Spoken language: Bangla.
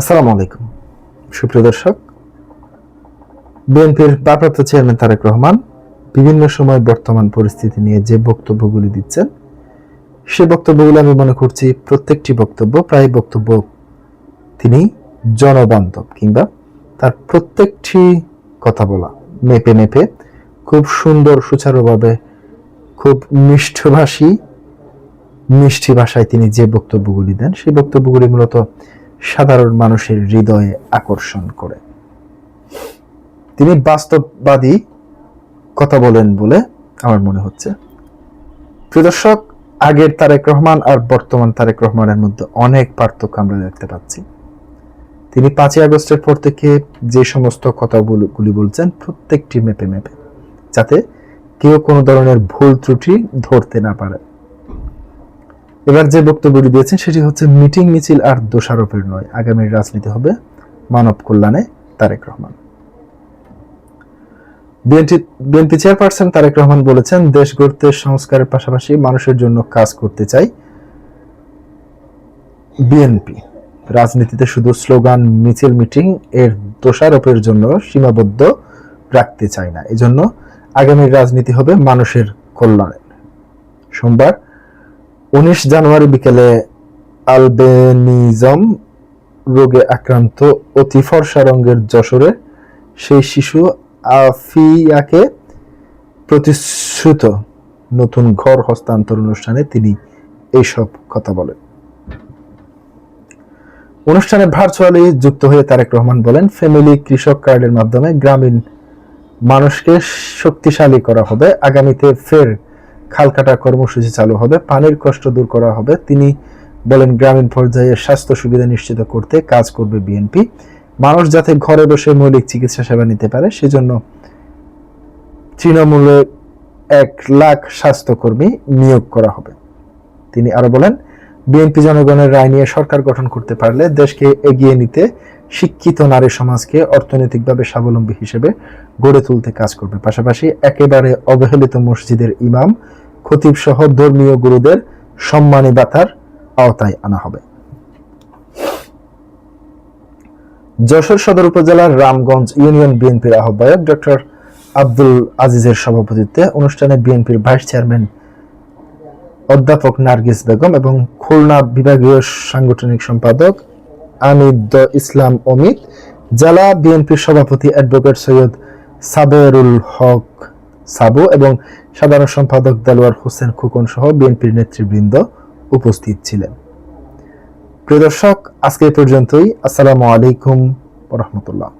আসসালামু আলাইকুম। সুপ্রিয় দর্শক, বিএনপির ভারপ্রাপ্ত চেয়ারম্যান তারেক রহমান বিভিন্ন সময় বর্তমান পরিস্থিতি নিয়ে যে বক্তব্যগুলি দিচ্ছেন, সে বক্তব্যগুলো আমি মনে করছি প্রত্যেকটি বক্তব্য প্রায় বক্তব্য তিনি জনবান্ধব কিংবা তার প্রত্যেকটি কথা বলা, মেপে মেপে খুব সুন্দর, সুচারুভাবে, খুব মিষ্টভাষী, মিষ্টি ভাষায় তিনি যে বক্তব্যগুলি দেন, সেই বক্তব্যগুলি মূলত সাধারণ মানুষের হৃদয়ে আকর্ষণ করে। তিনি বাস্তববাদী কথা বলেন বলে আমার মনে হচ্ছে। প্রিয় দর্শক, আগের তারেক রহমান আর বর্তমান তারেক রহমানের মধ্যে অনেক পার্থক্য আমরা দেখতে পাচ্ছি। তিনি পাঁচই আগস্টের পর থেকে যে সমস্ত কথাগুলি বলছেন প্রত্যেকটি মেপে মেপে, যাতে কেউ কোনো ধরনের ভুল ত্রুটি ধরতে না পারে। এবার যে বক্তব্যটি দিয়েছেন, সেটি হচ্ছে মিটিং মিছিল আর দোষারোপের নয়। আগামীর রাজনীতি হবে মানব কল্যাণে তারেক রহমান। বিএনপি চেয়ারপারসন তারেক রহমান বলেছেন, দেশ গড়তে সংস্কারের পাশাপাশি মানুষের জন্য কাজ করতে চাই বিএনপি। রাজনীতিতে শুধু স্লোগান, মিছিল, মিটিং এর দোষারোপের জন্য সীমাবদ্ধ রাখতে চাই না। এজন্য আগামীর রাজনীতি হবে মানুষের কল্যাণে সোমবার উনিশ জানুয়ারি বিকেলে আলবেনিজম রোগে আক্রান্ত অতি ফর্সা রঙের যশোরে সেই শিশু আফিয়াকে প্রতিশ্রুত নতুন ঘর হস্তান্তর অনুষ্ঠানে তিনি এইসব কথা বলেন। অনুষ্ঠানে ভার্চুয়ালি যুক্ত হয়ে তারেক রহমান বলেন ফ্যামিলি কৃষক কার্ডের মাধ্যমে গ্রামীণ মানুষকে শক্তিশালী করা হবে। আগামীতে ফের খাল কাটা কর্মসূচি চালু হবে, পানির কষ্ট দূর করা হবে। তিনি বলেন, গ্রামীণ পর্যায়ে স্বাস্থ্য সুবিধা নিশ্চিত করতে কাজ করবে বিএনপি। মানুষ যাতে ঘরে বসে মৌলিক চিকিৎসা সেবা নিতে পারে, সেজন্য তৃণমূলে এক লাখ স্বাস্থ্যকর্মী নিয়োগ করা হবে। তিনি আরও বলেন, বিএনপি জনগণের রায় নিয়ে সরকার গঠন করতে পারলে দেশকে এগিয়ে নিতে শিক্ষিত নারী সমাজকে অর্থনৈতিকভাবে স্বাবলম্বী হিসেবে গড়ে তুলতে কাজ করবে। পাশাপাশি একেবারে অবহেলিত মসজিদের ইমাম খতিব সহ ধর্মীয় গুরুদের সম্মানী বাতার আওতায় আনা হবে। যশোর সদর উপজেলার রামগঞ্জ ইউনিয়ন বিএনপির আহ্বায়ক ডক্টর আব্দুল আজিজের সভাপতিত্বে অনুষ্ঠানে বিএনপির ভাইস চেয়ারম্যান অধ্যাপক নার্গিস বেগম এবং খুলনা বিভাগীয় সাংগঠনিক সম্পাদক আমিদ ইসলাম অমিত, জেলা বিএনপির সভাপতি অ্যাডভোকেট সৈয়দ সাবেরুল হক সাবু এবং সাধারণ সম্পাদক দেলোয়ার হোসেন খোকন সহ বিএনপির নেতৃবৃন্দ উপস্থিত ছিলেন। প্রিয় দর্শক, আজকে পর্যন্তই। আসসালামু আলাইকুম রহমতুল্লাহ।